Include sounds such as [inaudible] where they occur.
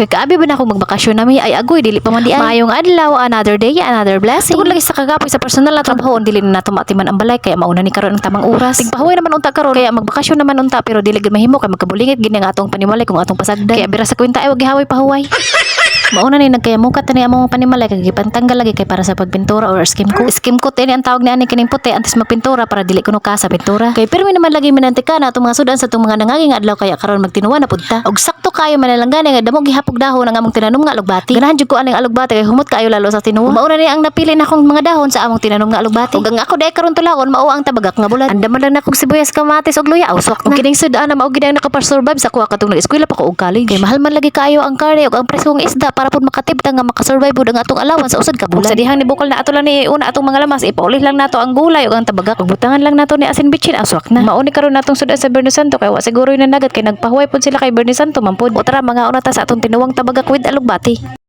Kay kaabi ba na akong magbakasyon na may ay agoy dili pa man di ay. Maayong adlaw, another day, another blessing. Tungod lagi sa kagapoy sa personal na trabaho, dili na nato matiman ang balay kaya mauna ni karon ang tamang oras. Tigpahuwi naman unta karon kaya magbakasyon naman unta pero dili gid mahimo kay magkabulingit gid atong panimalay kung atong pasagdan. Kaya bira sa kwenta ay wag gihawoy pahuway. [laughs] Mauna ni nagkayamukat tani among panimalay kay gipantanggal lagi kay para sa pagpintura or skim coat. Skim coat ini ang tawag ni ani kining puti antes magpintura para dili kuno ka sa pintura. Kay pirmi naman lagi minantika na atong mga sudan sa atong mga nanganging adlaw kaya karon magtinuwa na pudta. Og sakto kayo manalanggani nga damo gihapog dahon ang among tinanom nga alugbati. Ganahan jud ko aning alugbati kay humot kayo lalo sa tinuwa. Mauna ni ang napili na akong mga dahon sa among tinanom nga alugbati. Ug ang ako dai karon tulawon mao ang tabagak nga bulan. Andaman lang na kog sibuyas kamatis og luya uswak na. Kining sudan na mao gid ang nakapasurvive sa kuha katong nag-eskwela pa ko og college. Kay mahal man lagi kayo ang karne ug ang presyo ng isda para pud makatibta nga makasurvive pud ang atong allowance sa usad ka bulan. Sa dihang ni bukol na ato lang ni una atong mga lamas ipauli lang nato ang gulay ug ang tabagak. Ug butangan lang nato ni asin bitchin aswak na. Mao ni karon natong sudan sa Bernie Santo kay wa siguro na nagat kay nagpahuway pud sila kay Bernie Santo pud. O tara mga una ta sa atong tinuwang tabagak with alugbati.